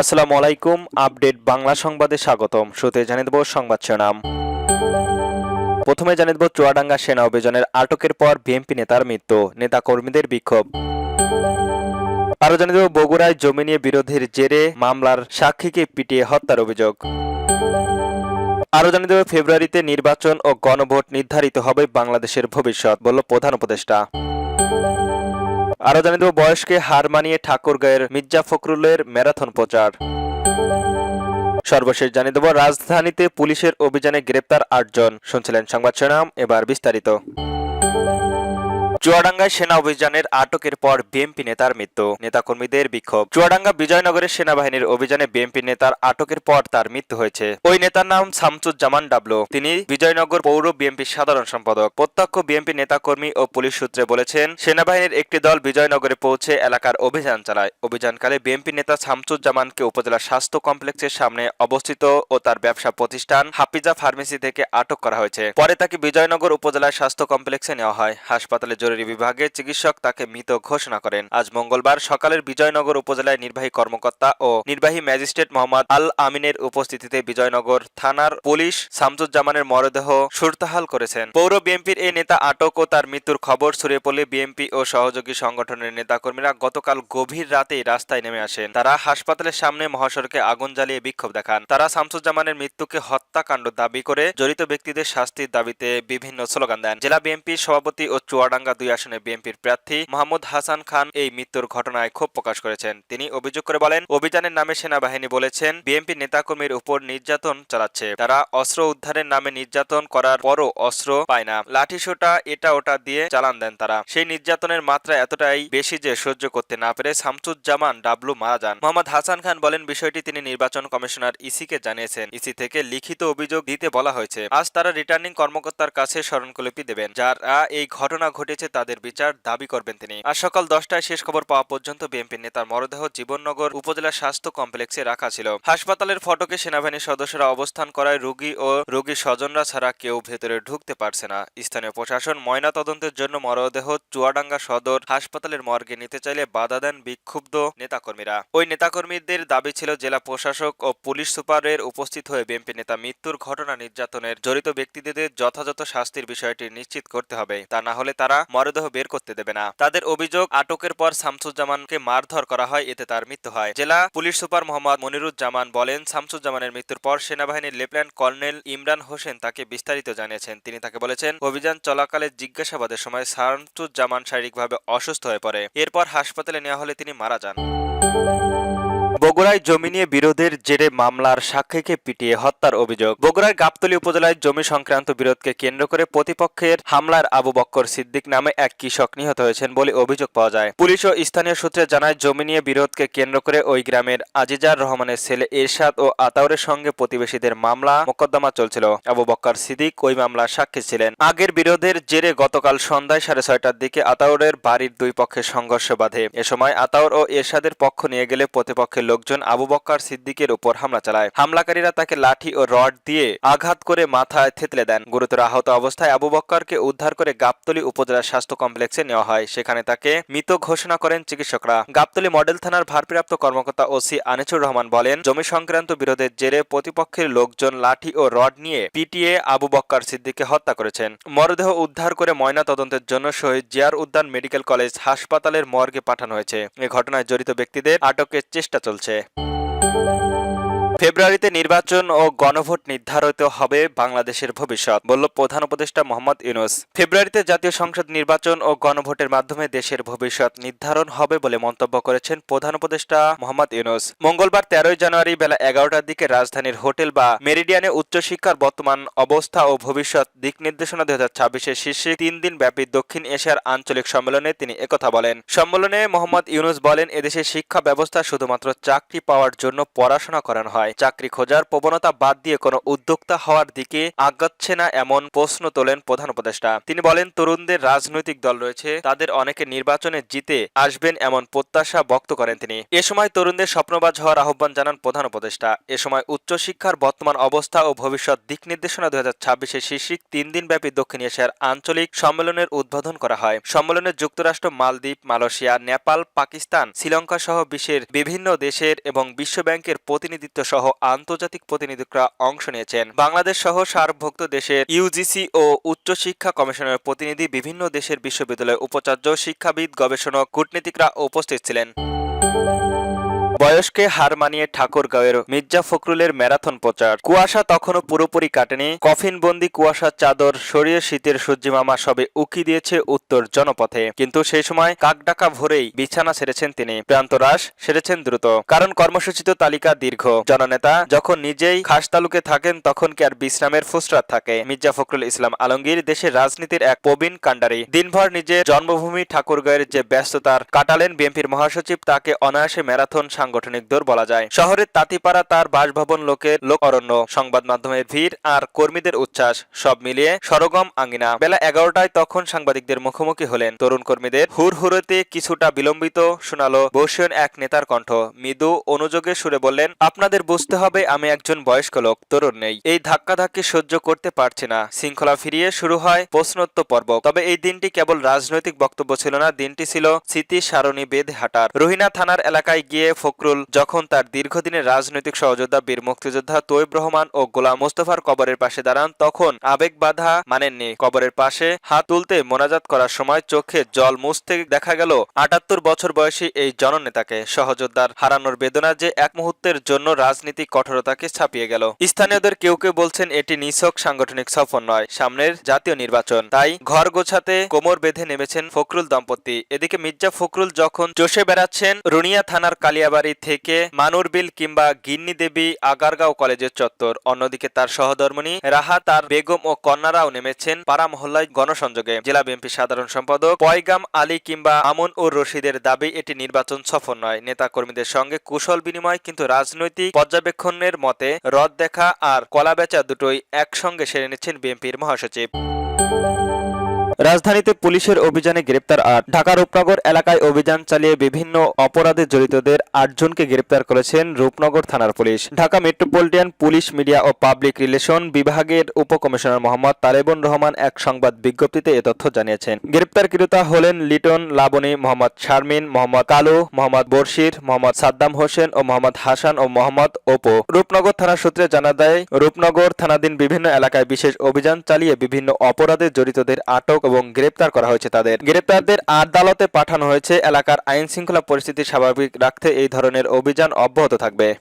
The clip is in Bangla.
আসসালামু আলাইকুম, আপডেট বাংলা সংবাদে স্বাগতম। শুরুতে জানিয়ে দেব সংবাদ শিরোনাম। প্রথমে জানিয়ে দেব চুয়াডাঙ্গা সেনা অভিযানের আটকের পর বিএনপি নেতার মৃত্যু নেতা কর্মীদের বিক্ষোভ। আরও জানিয়ে দেব বগুড়ায় জমি নিয়ে বিরোধীর জেরে মামলার সাক্ষীকে পিটিয়ে হত্যার অভিযোগ। আরও জানিয়ে দেব ফেব্রুয়ারিতে নির্বাচন ও গণভোট নির্ধারিত হবে বাংলাদেশের ভবিষ্যৎ, বলল প্রধান উপদেষ্টা। আরও জানিয়ে দেব, বয়সকে হার মানিয়ে ঠাকুরগাঁয়ের মির্জা ফখরুলের ম্যারাথন প্রচার। সর্বশেষ জানিয়ে দেব, রাজধানীতে পুলিশের অভিযানে গ্রেপ্তার আটজন। শুনছিলেন সংবাদ শিরোনাম, এবার বিস্তারিত। চুয়াডাঙ্গায় সেনা অভিযানের আটকের পর বিএনপি নেতার মৃত্যু। নেতাকর্মীদের বিক্ষোভ। চুয়াডাঙ্গা বিজয়নগরের সেনাবাহিনীর অভিযানে বিএনপি নেতার আটকের পর তার মৃত্যু হয়েছে। ওই নেতার নাম শামসুজ্জামান ডাবলু। তিনি বিজয়নগর পৌর বিএনপির সাধারণ সম্পাদক। প্রত্যক্ষ বিএনপি নেতাকর্মী ও পুলিশ সূত্রে বলেছেন, সেনাবাহিনীর একটি দল বিজয়নগরে পৌঁছে এলাকার অভিযান চালায়। অভিযানকালে বিএনপি নেতা শামসুজ্জামানকে উপজেলা স্বাস্থ্য কমপ্লেক্সের সামনে অবস্থিত ও তার ব্যবসা প্রতিষ্ঠান হাফিজা ফার্মেসি থেকে আটক করা হয়েছে। পরে তাকে বিজয়নগর উপজেলার স্বাস্থ্য কমপ্লেক্সে নেওয়া হয়। হাসপাতালে জরুরি বিভাগে চিকিৎসক তাকে মৃত ঘোষণা করেন। আজ মঙ্গলবার সকালের বিজয়নগর উপজেলায় নির্বাহী কর্মকর্তা ও নির্বাহী ম্যাজিস্ট্রেট মোহাম্মদ আল আমিনের উপস্থিতিতে বিজয়নগর থানার পুলিশ শামসুজ্জামানের মরদেহ সুরতাহাল করেছেন। পৌর বিএনপির এই নেতা আটক ও তার মৃত্যুর খবর ছড়িয়ে পড়লে বিএনপি ও সহযোগী সংগঠনের নেতাকর্মীরা গতকাল গভীর রাতেই রাস্তায় নেমে আসেন। তারা হাসপাতালের সামনে মহাসড়কে আগুন জ্বালিয়ে বিক্ষোভ দেখান। তারা শামসুজ্জামানের মৃত্যুকে হত্যাকাণ্ড দাবি করে জড়িত ব্যক্তিদের শাস্তির দাবিতে বিভিন্ন স্লোগান দেন। জেলা বিএনপির সভাপতি ও চুয়াডাঙ্গা দুই আসনে বিএনপির প্রার্থী মোহাম্মদ হাসান খান এই মৃত্যুর ঘটনায় ক্ষোভ প্রকাশ করেছেন। তিনি অভিযোগ করে বলেন, অভিযানের নামে সেনাবাহিনী বলেছেন, বিএনপি নেতাকর্মীর উপর নির্যাতন চালাচ্ছে। তারা অস্ত্র উদ্ধারের নামে নির্যাতন করার পরও অস্ত্র পায় না। লাঠিসোটা এটা ওটা দিয়ে চালান দেন তারা। সেই নির্যাতনের মাত্রা এতটাই বেশি যে সহ্য করতে না পেরে শামসুজ্জামান ডাবলু মারা যান। মোহাম্মদ হাসান খান বলেন, বিষয়টি তিনি নির্বাচন কমিশনার ইসিকে জানিয়েছেন। ইসি থেকে লিখিত অভিযোগ দিতে বলা হয়েছে। আজ তারা রিটার্নিং কর্মকর্তার কাছে স্মরণকলিপি দেবেন, যারা এই ঘটনা ঘটেছে তাদের বিচার দাবি করবেন তিনি। আজ সকাল দশটায় শেষ খবর পাওয়া পর্যন্ত বিএনপি নেতার মরদেহ জীবননগর উপজেলা স্বাস্থ্য কমপ্লেক্সে রাখা ছিল। হাসপাতালের ফটকে সেনাবাহিনীর সদস্যরা অবস্থান করায় রোগী ও রোগীর স্বজনরা ছাড়া কেউ ভেতরে ঢুকতে পারছে না। স্থানীয় প্রশাসন ময়না তদন্তের জন্য মরদেহ চুয়াডাঙ্গা সদর হাসপাতালের মর্গে নিতে চাইলে বাধা দেন বিক্ষুব্ধ নেতাকর্মীরা। ওই নেতাকর্মীদের দাবি ছিল জেলা প্রশাসক ও পুলিশ সুপারের উপস্থিত হয়ে বিএনপি নেতা মৃত্যুর ঘটনা নির্যাতনের জড়িত ব্যক্তিদের যথাযথ শাস্তির বিষয়টি নিশ্চিত করতে হবে। তা না হলে তারা মরদেহ বের করতে দেবে না। তাদের অভিযোগ, আটকের পর শামসুজ্জামানকে মারধর করা হয়, এতে তার মৃত্যু হয়। জেলা পুলিশ সুপার মোহাম্মদ মনিরুজ্জামান বলেন, শামসুজ্জামানের মৃত্যুর পর সেনাবাহিনীর লেফটেন্যান্ট কর্নেল ইমরান হোসেন তাকে বিস্তারিত জানিয়েছেন। তিনি তাকে বলেছেন, অভিযান চলাকালে জিজ্ঞাসাবাদের সময় শামসুজ্জামান শারীরিকভাবে অসুস্থ হয়ে পড়ে। এরপর হাসপাতালে নেওয়া হলে তিনি মারা যান। বগুড়ায় জমি নিয়ে বিরোধের জেরে মামলার সাক্ষীকে পিটিয়ে হত্যার অভিযোগ। বগুড়ার গাবতলী উপজেলায় জমি সংক্রান্ত বিরোধকে কেন্দ্র করে প্রতিপক্ষের হামলার আবু বক্কর সিদ্দিক নামে এক কৃষক নিহত হয়েছেন বলে অভিযোগ পাওয়া যায়। পুলিশ ও স্থানীয় সূত্রে জানায়, জমি নিয়ে বিরোধকে কেন্দ্র করে ওই গ্রামের আজিজার রহমানের ছেলে এরশাদ ও আতাউরের সঙ্গে প্রতিবেশীদের মামলা মোকদ্দমা চলছিল। আবু বক্কর সিদ্দিক ওই মামলার সাক্ষী ছিলেন। আগের বিরোধের জেরে গতকাল সন্ধ্যায় সাড়ে ছয়টার দিকে আতাউরের বাড়ির দুই পক্ষের সংঘর্ষ বাধে। এ সময় আতাউর ও এরশাদের পক্ষ নিয়ে গেলে প্রতিপক্ষের লোকজন আবু বক্কর সিদ্দিকের উপর হামলা চালায়। হামলাকারীরা তাকে লাঠি ও রড দিয়ে আঘাত করে মাথায় থেতলে দেন। গুরুতর আহত অবস্থায় আবু বক্করকে উদ্ধার করে গাবতলী উপজেলা স্বাস্থ্য কমপ্লেক্সে নেওয়া হয়। সেখানে তাকে মৃত ঘোষণা করেন চিকিৎসকরা। গাবতলী মডেল থানার ভারপ্রাপ্ত কর্মকর্তা ওসি আনিসুর রহমান বলেন, জমি সংক্রান্ত বিরোধের জেরে প্রতিপক্ষের লোকজন লাঠি ও রড নিয়ে পিটিয়ে আবু বক্কর সিদ্দিককে হত্যা করেছেন। মরদেহ উদ্ধার করে ময়না তদন্তের জন্য শহীদ জিয়ার উদ্যান মেডিকেল কলেজ হাসপাতালের মর্গে পাঠানো হয়েছে। এ ঘটনায় জড়িত ব্যক্তিদের আটকের চেষ্টা চলছে। Dolce. ফেব্রুয়ারিতে নির্বাচন ও গণভোট নির্ধারিত হবে বাংলাদেশের ভবিষ্যৎ, বলল প্রধান উপদেষ্টা মোহাম্মদ ইউনুস। ফেব্রুয়ারিতে জাতীয় সংসদ নির্বাচন ও গণভোটের মাধ্যমে দেশের ভবিষ্যৎ নির্ধারণ হবে বলে মন্তব্য করেছেন প্রধান উপদেষ্টা মোহাম্মদ ইউনুস। মঙ্গলবার তেরোই জানুয়ারি বেলা এগারোটার দিকে রাজধানীর হোটেল বা মেরিডিয়ানে উচ্চশিক্ষার বর্তমান অবস্থা ও ভবিষ্যৎ দিক নির্দেশনা দুই হাজার ছাব্বিশের শীর্ষে তিন দিন ব্যাপী দক্ষিণ এশিয়ার আঞ্চলিক সম্মেলনে তিনি একথা বলেন। সম্মেলনে মোহাম্মদ ইউনুস বলেন এদেশের শিক্ষা ব্যবস্থা শুধুমাত্র চাকরি পাওয়ার জন্য পড়াশোনা করানো হয়। নয় চাকরি খোঁজার প্রবণতা বাদ দিয়ে কোনো উদ্যোক্তা হওয়ার দিকে আগাচ্ছে না এমন প্রশ্ন তোলেন প্রধান উপদেষ্টা। তিনি বলেন, তরুণদের রাজনৈতিক দল রয়েছে, তাদের অনেকে নির্বাচনে জিতে আসবেন এমন প্রত্যাশা ব্যক্ত করেন তিনি। এ সময় তরুণদের স্বপ্নবাজ হওয়ার আহ্বান জানান প্রধান উপদেষ্টা। এ সময় উচ্চশিক্ষার বর্তমান অবস্থা ও ভবিষ্যৎ দিক নির্দেশনা দুই হাজার ছাব্বিশে শীর্ষিক তিন দিনব্যাপী দক্ষিণ এশিয়ার আঞ্চলিক সম্মেলনের উদ্বোধন করা হয়। সম্মেলনে যুক্তরাষ্ট্র, মালদ্বীপ, মালয়েশিয়া, নেপাল, পাকিস্তান শ্রীলঙ্কা সহ বিশ্বের বিভিন্ন দেশের এবং বিশ্বব্যাংকের প্রতিনিধিত্ব সহ আন্তর্জাতিক প্রতিনিধিরা অংশ নিয়েছেন। বাংলাদেশ সহ সার্কভুক্ত দেশের ইউজিসি ও উচ্চশিক্ষা কমিশনের প্রতিনিধি বিভিন্ন দেশের বিশ্ববিদ্যালয়ের উপাচার্য, শিক্ষাবিদ গবেষণক কূটনীতিকরা উপস্থিত ছিলেন। বয়সকে হার মানিয়ে ঠাকুরগাঁওয়ের মির্জা ফখরুলের ম্যারাথন প্রচার। কুয়াশা তখনও পুরোপুরি কাটেনি। কফিনবন্দি কুয়াশার চাদর, সরিয়ে শীতের সূর্যিমামা সবে উকি দিয়েছে উত্তর জনপথে। কিন্তু সেই সময় কাকডাকা ভোরেই বিছানা ছেড়েছেন তিনি। প্রান্তরাস সেরেছেন দ্রুত। কারণ কর্মসূচিত তালিকা দীর্ঘ। জননেতা যখন নিজেই খাস তালুকে থাকেন, তখন কি আর বিশ্রামের ফুসরাত থাকে? মির্জা ফখরুল ইসলাম আলমগীর দেশের রাজনীতির এক প্রবীণ কাণ্ডারি। দিনভর নিজের জন্মভূমি ঠাকুরগাঁয়ের যে ব্যস্ততার কাটালেন বিএনপির মহাসচিব, তাকে অনায়াসে ম্যারাথন সাংগঠনিক দৌড় বলা যায়। শহরের তাঁতিপাড়া তার বাসভবন লোকের লোক অরণ্য, সংবাদ মাধ্যমের ভিড় আর কর্মীদের উচ্ছ্বাস, সব মিলিয়ে সরগম আঙ্গিনা বেলা এগারোটায় তখন সাংবাদিকদের মুখোমুখি হলেন। তরুণ কর্মীদের হুর হুরতে কিছুটা বিলম্বিত শোনালো বসিয়ন এক নেতার কণ্ঠ। মৃদু অনুযোগে সুরে বললেন, আপনাদের বুঝতে হবে, আমি একজন বয়স্ক লোক, তরুণ নেই। এই ধাক্কা ধাক্কি সহ্য করতে পারছি না। শৃঙ্খলা ফিরিয়ে শুরু হয় প্রশ্নোত্তর পর্ব। তবে এই দিনটি কেবল রাজনৈতিক বক্তব্য ছিল না, দিনটি ছিল স্মৃতি সারণী বেদ হাঁটার। রোহিনা থানার এলাকায় গিয়ে ফখরুল যখন তার দীর্ঘদিনের রাজনৈতিক সহযোদ্ধা বীর মুক্তিযোদ্ধা তৈব রহমান ও গোলাম মোস্তফার কবরের পাশে দাঁড়ান, তখন আবেগ বাধা মানেননি। কবরের পাশে হাত তুলতে মোনাজাত করার সময় চোখে জল মুছতে দেখা গেল আটাত্তর বছর বয়সী এই জননেতাকে। সহযোদ্ধার হারানোর বেদনা যে এক মুহূর্তের জন্য রাজনীতিক কঠোরতাকে ছাপিয়ে গেল। স্থানীয়দের কেউ কেউ বলছেন, এটি নিছক সাংগঠনিক সফর নয়, সামনের জাতীয় নির্বাচন। তাই ঘর গোছাতে কোমর বেঁধে নেমেছেন ফখরুল দম্পতি। এদিকে মির্জা ফখরুল যখন চষে বেড়াচ্ছেন, রুনিয়া থানার কালিয়াবাড়ি থেকে মানুরবিল কিংবা গিন্নি দেবী আগারগাঁও কলেজের চত্বর। অন্যদিকে তার সহধর্মণী রাহা, তার বেগম ও কন্যারাও নেমেছেন পাড়া মহল্লায় গণসংযোগে। জেলা বিএনপি সাধারণ সম্পাদক পয়গাম আলী কিংবা আমন ও রশিদের দাবি এটি নির্বাচন সফল নয়। নেতা কর্মীদের সঙ্গে কুশল বিনিময় কিন্তু রাজনৈতিক পর্যবেক্ষণের মতে রদ দেখা আর কলা বেচা দুটোই একসঙ্গে সেরে নিচ্ছেন বিএনপির মহাসচিব। রাজধানীতে পুলিশের অভিযানে গ্রেপ্তার আট। ঢাকা রূপনগর এলাকায় অভিযান চালিয়ে বিভিন্ন অপরাধে জড়িতদের আটজনকে গ্রেপ্তার করেছেন রূপনগর থানার police. Dhaka metropolitan police media ও পাবলিক রিলেশন বিভাগের উপকমিশনার মোহাম্মদ তালেবুন রহমান এক সংবাদ বিজ্ঞপ্তিতে এ তথ্য জানিয়েছেন। গ্রেপ্তারকৃতা হলেন লিটন লাবনী মোহাম্মদ শারমিন, মোহাম্মদ কালু, মোহাম্মদ বর্ষির মোহাম্মদ সাদ্দাম হোসেন ও মোহাম্মদ হাসান ও মোহাম্মদ ওপো। রূপনগর থানা সূত্রে জানা দেয় রূপনগর থানাধীন বিভিন্ন এলাকায় বিশেষ অভিযান চালিয়ে বিভিন্ন অপরাধে জড়িতদের আটক এবং গ্রেপ্তার করা হয়েছে তাদের। গ্রেপ্তারদের আদালতে পাঠানো হয়েছে, এলাকার আইন শৃঙ্খলা পরিস্থিতি স্বাভাবিক রাখতে এই ধরনের অভিযান অব্যাহত থাকবে।